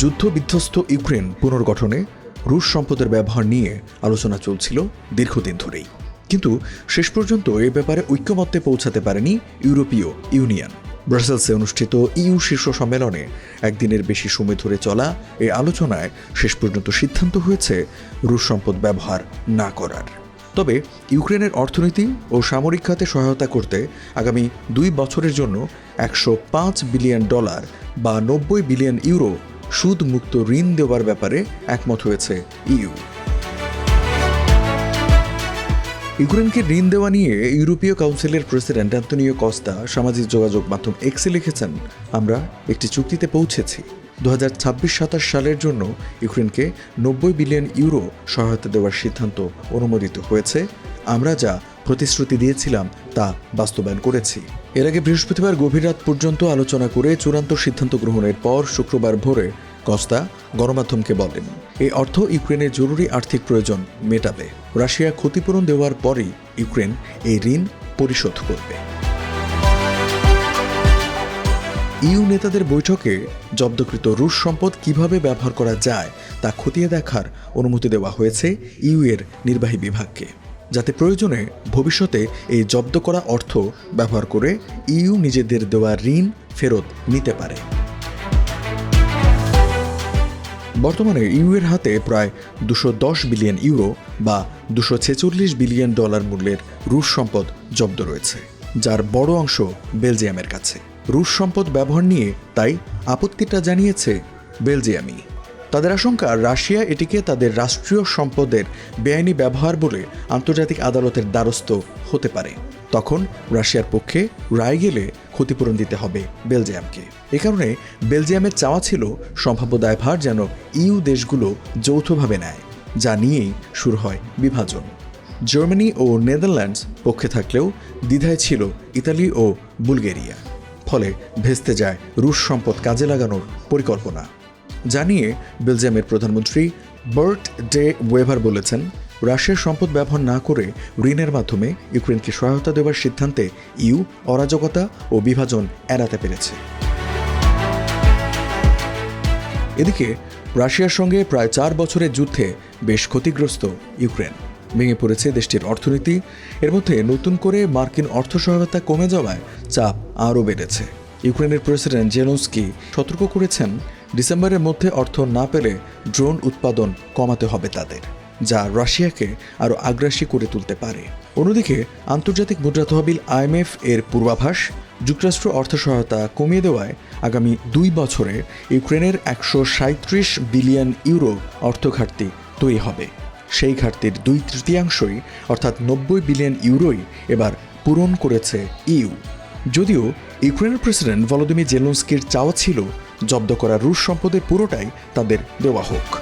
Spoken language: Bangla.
যুদ্ধ বিধ্বস্ত ইউক্রেন পুনর্গঠনে রুশ সম্পদের ব্যবহার নিয়ে আলোচনা চলছিল দীর্ঘদিন ধরেই। কিন্তু শেষ পর্যন্ত এ ব্যাপারে ঐক্যমত্যে পৌঁছাতে পারেনি ইউরোপীয় ইউনিয়ন। ব্রাসেলসে অনুষ্ঠিত ইউ শীর্ষ সম্মেলনে একদিনের বেশি সময় ধরে চলা এই আলোচনায় শেষ পর্যন্ত সিদ্ধান্ত হয়েছে রুশ সম্পদ ব্যবহার না করার। তবে ইউক্রেনের অর্থনীতি ও সামরিক খাতে সহায়তা করতে আগামী দুই বছরের জন্য একশো পাঁচ বিলিয়ন ডলার বা নব্বই বিলিয়ন ইউরো সুদমুক্ত ঋণ দেওয়ার ব্যাপারে একমত হয়েছে ইইউ ইউক্রেনকে ঋণ দেওয়া নিয়ে ইউরোপীয় কাউন্সিলের প্রেসিডেন্ট অ্যান্তনিও কস্তা সামাজিক যোগাযোগ মাধ্যম এক্সে লিখেছেন, আমরা একটি চুক্তিতে পৌঁছেছি। দু হাজার ছাব্বিশ সাতাশ সালের জন্য ইউক্রেনকে নব্বই বিলিয়ন ইউরো সহায়তা দেওয়ার সিদ্ধান্ত অনুমোদিত হয়েছে। আমরা যা প্রতিশ্রুতি দিয়েছিলাম তা বাস্তবায়ন করেছি। এর আগে বৃহস্পতিবার গভীর রাত পর্যন্ত আলোচনা করে চূড়ান্ত সিদ্ধান্ত গ্রহণের পর শুক্রবার ভোরে কস্তা গণমাধ্যমকে বলেন এই অর্থ ইউক্রেনের জরুরি আর্থিক প্রয়োজন মেটাবে। রাশিয়া ক্ষতিপূরণ দেওয়ার পরই ইউক্রেন এই ঋণ পরিশোধ করবে। ইউ নেতাদের বৈঠকে জব্দকৃত রুশ সম্পদ কীভাবে ব্যবহার করা যায় তা খতিয়ে দেখার অনুমতি দেওয়া হয়েছে ইউ এর নির্বাহী বিভাগকে। যাতে প্রয়োজনে ভবিষ্যতে এই জব্দ করা অর্থ ব্যবহার করে ইউ নিজেদের দেওয়া ঋণ ফেরত নিতে পারে। বর্তমানে ইউ এর হাতে প্রায় দুশো দশ বিলিয়ন ইউরো বা দুশো ছেচল্লিশ বিলিয়ন ডলার মূল্যের রুশ সম্পদ জব্দ রয়েছে, যার বড় অংশ বেলজিয়ামের কাছে। রুশ সম্পদ ব্যবহার নিয়ে তাই আপত্তিটা জানিয়েছে বেলজিয়ামই। তাদের আশঙ্কা, রাশিয়া এটিকে তাদের রাষ্ট্রীয় সম্পদের বেআইনি ব্যবহার বলে আন্তর্জাতিক আদালতের দ্বারস্থ হতে পারে। তখন রাশিয়ার পক্ষে রায় গেলে ক্ষতিপূরণ দিতে হবে বেলজিয়ামকে। এ কারণে বেলজিয়ামের চাওয়া ছিল, সম্ভাব্য দায়ভার যেন ইউ দেশগুলো যৌথভাবে নেয়, যা নিয়েই শুরু হয় বিভাজন। জার্মানি ও নেদারল্যান্ডস পক্ষে থাকলেও দ্বিধায় ছিল ইতালি ও বুলগেরিয়া। ফলে ভেস্তে যায় রুশ সম্পদ কাজে লাগানোর পরিকল্পনা। জানিয়ে বেলজিয়ামের প্রধানমন্ত্রী বার্ট ডে ওয়েভার বলেছেন, রাশিয়ার সম্পদ ব্যবহার না করে ঋণের মাধ্যমে ইউক্রেনকে সহায়তা দেওয়ার সিদ্ধান্তে ইউ অরাজকতা ও বিভাজন এড়াতে পেরেছে। এদিকে, রাশিয়ার সঙ্গে প্রায় চার বছরের যুদ্ধে বেশ ক্ষতিগ্রস্ত ইউক্রেন। ভেঙে পড়েছে দেশটির অর্থনীতি। এর মধ্যে নতুন করে মার্কিন অর্থ সহায়তা কমে যাওয়ায় চাপ আরও বেড়েছে। ইউক্রেনের প্রেসিডেন্ট জেলন্সকি সতর্ক করেছেন ডিসেম্বরের মধ্যে অর্থ না পেলে ড্রোন উৎপাদন কমাতে হবে তাদের, যা রাশিয়াকে আরও আগ্রাসী করে তুলতে পারে। অন্যদিকে, আন্তর্জাতিক মুদ্রা তহবিল আইএমএফ এর পূর্বাভাস, যুক্তরাষ্ট্র অর্থ সহায়তা কমিয়ে দেওয়ায় আগামী দুই বছরে ইউক্রেনের একশো সাঁত্রিশ বিলিয়ন ইউরো অর্থ ঘাটতি তৈরি হবে। সেই ঘাটতির দুই তৃতীয়াংশই, অর্থাৎ নব্বই বিলিয়ন ইউরোই, এবার পূরণ করেছে ইউ। যদিও ইউক্রেনের প্রেসিডেন্ট ভলোদিমির জেলন্সকির চাওয়া ছিল জব্দ করা রুশ সম্পদের পুরোটাই তাদের দেওয়া হোক।